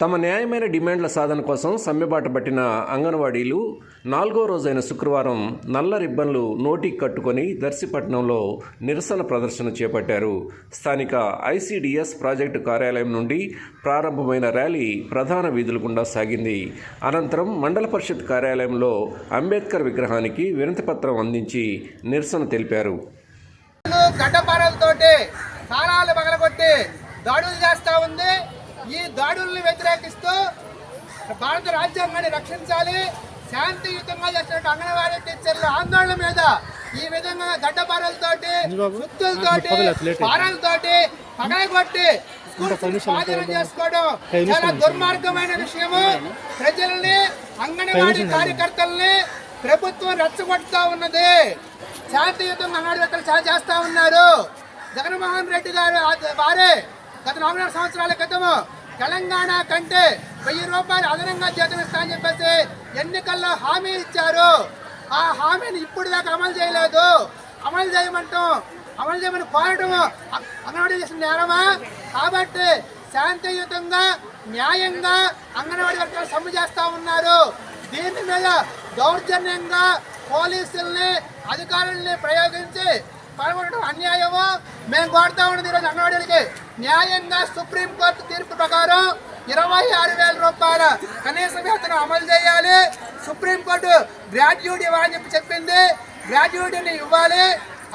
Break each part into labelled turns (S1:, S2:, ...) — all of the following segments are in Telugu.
S1: తమ న్యాయమైన డిమాండ్ల సాధన కోసం సమ్మెబాట పట్టిన అంగన్వాడీలు నాలుగో రోజైన శుక్రవారం నల్ల రిబ్బన్లు నోటికి కట్టుకొని దర్శిపట్నంలో నిరసన ప్రదర్శన చేపట్టారు. స్థానిక ఐసిడిఎస్ ప్రాజెక్టు కార్యాలయం నుండి ప్రారంభమైన ర్యాలీ ప్రధాన వీధుల గుండా సాగింది. అనంతరం మండల పరిషత్ కార్యాలయంలో అంబేద్కర్ విగ్రహానికి వినతిపత్రం అందించి నిరసన తెలిపారు.
S2: గడ్డపారలతోటి కాలాలు పగలగొట్టి దాడులు చేస్తూ ఉంది. ఈ దాడుల్ని వ్యతిరేకిస్తూ భారత రాజ్యాంగాన్ని రక్షించాలి శాంతియుతంగా చేస్తున్న అంగన్వాడీ టీచర్ల ఆందోళన మీద ఈ విధంగా గడ్డపారలతోటి సుత్తులతోటి పారాలతోటి పగలగొట్టి స్వాధీనం చేసుకోవడం చాలా దుర్మార్గమైన విషయము. ప్రజల్ని అంగన్వాడీ కార్యకర్తల్ని ప్రభుత్వం రెచ్చగొడుతూ ఉన్నది. శాంతియుతంగా అంగన్వాడీ చాలా చేస్తా ఉన్నారు. జగన్మోహన్ రెడ్డి గారు వారే గత నాలుగున్నర సంవత్సరాల క్రితము తెలంగాణ కంటే వెయ్యి రూపాయలు అదనంగా జీతం ఇస్తా అని చెప్పేసి ఎన్నికల్లో హామీ ఇచ్చారు. ఆ హామీని ఇప్పుడు దాకా అమలు చేయలేదు. అమలు చేయమంటాం. అమలు చేయమని కోరటం అంగన్వాడీ చేసిన నేరమా? కాబట్టి శాంతియుతంగా న్యాయంగా అంగన్వాడీ వర్గాలు సమ్మె చేస్తా ఉన్నారు. దీని మీద దౌర్జన్యంగా పోలీసుల్ని అధికారుల్ని ప్రయోగించి పాల్గొనడం అన్యాయము మేము కోరుతా ఉన్నది ఈరోజు అంగన్వాడీలకి న్యాయంగా సుప్రీంకోర్టు తీర్పు ప్రకారం ఇరవై ఆరు వేల రూపాయల కనీస వేతనం అమలు చేయాలి. సుప్రీంకోర్టు గ్రాడ్యుయేట్ ఇవ్వాలని చెప్పి చెప్పింది. గ్రాడ్యుయేట్ని ఇవ్వాలి.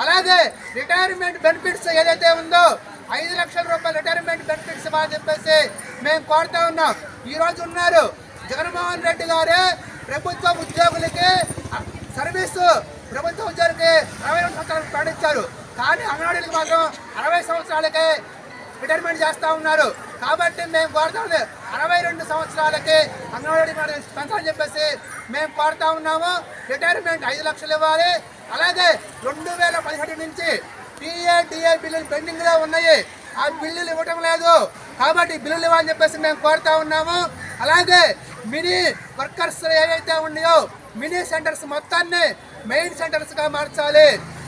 S2: అలాగే రిటైర్మెంట్ బెనిఫిట్స్ ఏదైతే ఉందో ఐదు లక్షల రూపాయల రిటైర్మెంట్ బెనిఫిట్స్ ఇవ్వాలని చెప్పేసి మేము కోరుతా ఉన్నాం. ఈ రోజు ఉన్నారు జగన్మోహన్ రెడ్డి గారే ప్రభుత్వ ఉద్యోగులకి సర్వీసు ప్రభుత్వ ఉద్యోగులకి అరవై రెండు సంవత్సరాలు ప్రకటించారు కానీ అంగన్వాడీలకు మాత్రం అరవై సంవత్సరాలకే రిటైర్మెంట్ చేస్తూ ఉన్నారు. కాబట్టి మేము కోరుతాము అరవై రెండు సంవత్సరాలకి అంగన్వాడీ పెంచాలని చెప్పేసి మేము కోరుతా ఉన్నాము. రిటైర్మెంట్ ఐదు లక్షలు ఇవ్వాలి. అలాగే రెండు వేల పదిహేడు నుంచి టీఏ డిఏ బిల్లులు పెండింగ్లో ఉన్నాయి. ఆ బిల్లులు ఇవ్వటం లేదు. కాబట్టి బిల్లులు ఇవ్వాలని చెప్పేసి మేము కోరుతా ఉన్నాము. అలాగే మినీ వర్కర్స్ ఏవైతే ఉన్నాయో మినీ సెంటర్స్ మొత్తాన్ని మెయిన్ సెంటర్స్గా మార్చాలి.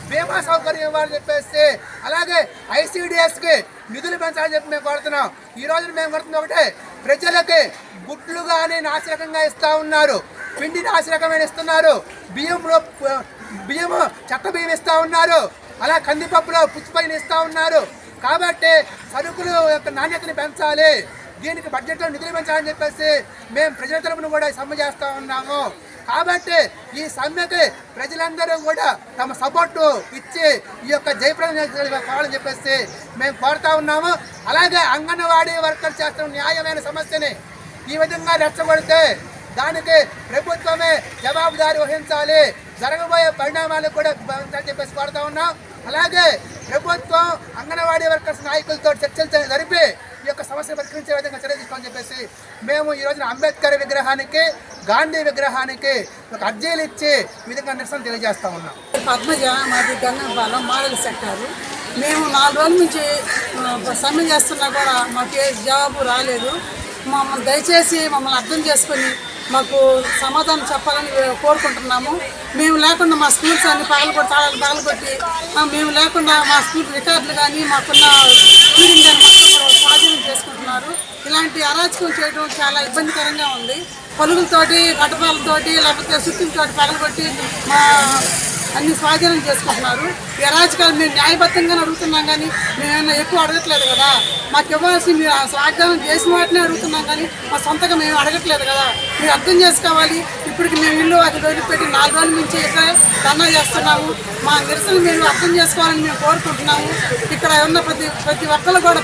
S2: బీమా సౌకర్యం ఇవ్వాలని చెప్పేసి అలాగే ఐసీడిఎస్కి నిధులు పెంచాలని చెప్పి మేము కోరుతున్నాం. ఈ రోజు మేము కోరుతుంది ఒకటే ప్రజలకి గుడ్లు కానీ నాసిరకంగా ఇస్తూ ఉన్నారు. పిండి నాసిరకమైన ఇస్తున్నారు. బియ్యంలో బియ్యం చెత్త బియ్యం ఇస్తూ ఉన్నారు. అలా కందిపప్పులో పుచ్చిపైన ఇస్తూ ఉన్నారు. కాబట్టి సరుకులు యొక్క నాణ్యతని పెంచాలి. దీనికి బడ్జెట్లో నిధులు పెంచాలని చెప్పేసి మేము ప్రజల తరపున కూడా ఈ సమ్మె చేస్తూ ఉన్నాము. కాబట్టి ఈ సమ్మెకి ప్రజలందరూ కూడా తమ సపోర్టు ఇచ్చి ఈ యొక్క జయప్రదం కావాలని చెప్పేసి మేము కోరుతా ఉన్నాము. అలాగే అంగన్వాడీ వర్కర్ చేస్తున్న న్యాయమైన సమస్యని ఈ విధంగా రెచ్చగొడితే దానికి ప్రభుత్వమే జవాబుదారి వహించాలి. జరగబోయే పరిణామాలకు కూడా చెప్పేసి కోరుతా ఉన్నాం. అలాగే ప్రభుత్వం అంగన్వాడీ వర్కర్స్ నాయకులతో చర్చలు జరిపి ఈ యొక్క సమస్యను పరిష్కరించే విధంగా చర్య తీసుకోవాలని చెప్పేసి మేము ఈ రోజున అంబేద్కర్ విగ్రహానికి గాంధీ విగ్రహానికి ఒక అర్జీలు ఇచ్చి విధంగా నిరసన తెలియజేస్తా ఉన్నాం.
S3: పద్మజ మాది గంగపాలెం మోడల్ సెక్టారు. మేము నాలుగు రోజుల నుంచి సమ్మె చేస్తున్నా కూడా మాకు ఏ జవాబు రాలేదు. మమ్మల్ని దయచేసి మమ్మల్ని అర్థం చేసుకొని మాకు సమాధానం చెప్పాలని కోరుకుంటున్నాము. మేము లేకుండా మా స్కూల్స్ అన్ని పగలగొట్టి తాళాలు పగలగొట్టి మేము లేకుండా మా స్కూల్ రికార్డులు కానీ మాకున్న ఫీడింగ్ కానీ మొత్తం కూడా స్వాధీనం చేసుకుంటున్నారు. ఇలాంటి అరాచకం చేయడం చాలా ఇబ్బందికరంగా ఉంది. పలుగులతోటి గడ్డపాలతోటి లేకపోతే సుత్తులతోటి పగలగొట్టి మా అన్ని స్వాధీనం చేసుకుంటున్నారు. ఈ అరాచకాలు మేము న్యాయబద్ధంగానే అడుగుతున్నాం కానీ మేము ఏమన్నా ఎక్కువ అడగట్లేదు కదా. మాకు ఇవ్వాల్సి మీరు ఆ చేసిన వాటినే అడుగుతున్నాం కానీ మా సొంతగా మేము అడగట్లేదు కదా. మీరు అర్థం చేసుకోవాలి. ఇప్పటికి మేము ఇల్లు అది వదిలిపెట్టి నాలుగు రోజుల నుంచి ఇక్కడ ధర్నా చేస్తున్నాము. మా నిరసన మీరు అర్థం చేసుకోవాలని మేము కోరుకుంటున్నాము. ఇక్కడ ఉన్న ప్రతి ప్రతి ఒక్కరు కూడా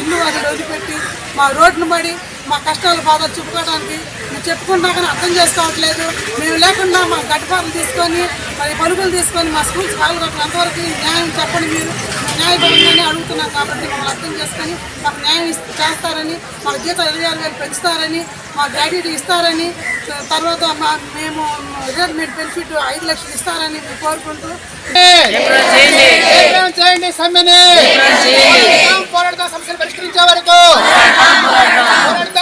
S3: ఇల్లు అది వదిలిపెట్టి మా రోడ్లు పడి మా కష్టాలు బాధ చెప్పుకోవడానికి మేము చెప్పుకున్నా కానీ అర్థం చేసుకోవట్లేదు. మేము లేకుండా మా గడ్డపాలు తీసుకొని మరి పరుగులు తీసుకొని మా స్కూల్స్ పాల్గొట్టిన అంతవరకు న్యాయం చెప్పండి మీరు. న్యాయపడి అడుగుతున్నాం కాబట్టి మమ్మల్ని అర్థం చేసుకొని మాకు న్యాయం చేస్తారని మాకు జీతం ఇరవై ఆరు వేలు పెంచుతారని మా గ్రాడ్యుయేట్ ఇస్తారని తర్వాత మా మేము రిటైర్మెంట్ బెనిఫిట్ ఐదు లక్షలు ఇస్తారని మేము కోరుకుంటూ.
S2: చేయండి. సమ్మెని! పోరాడతాం, సమస్యలు పరిష్కరించే వరకు! పోరాడతాం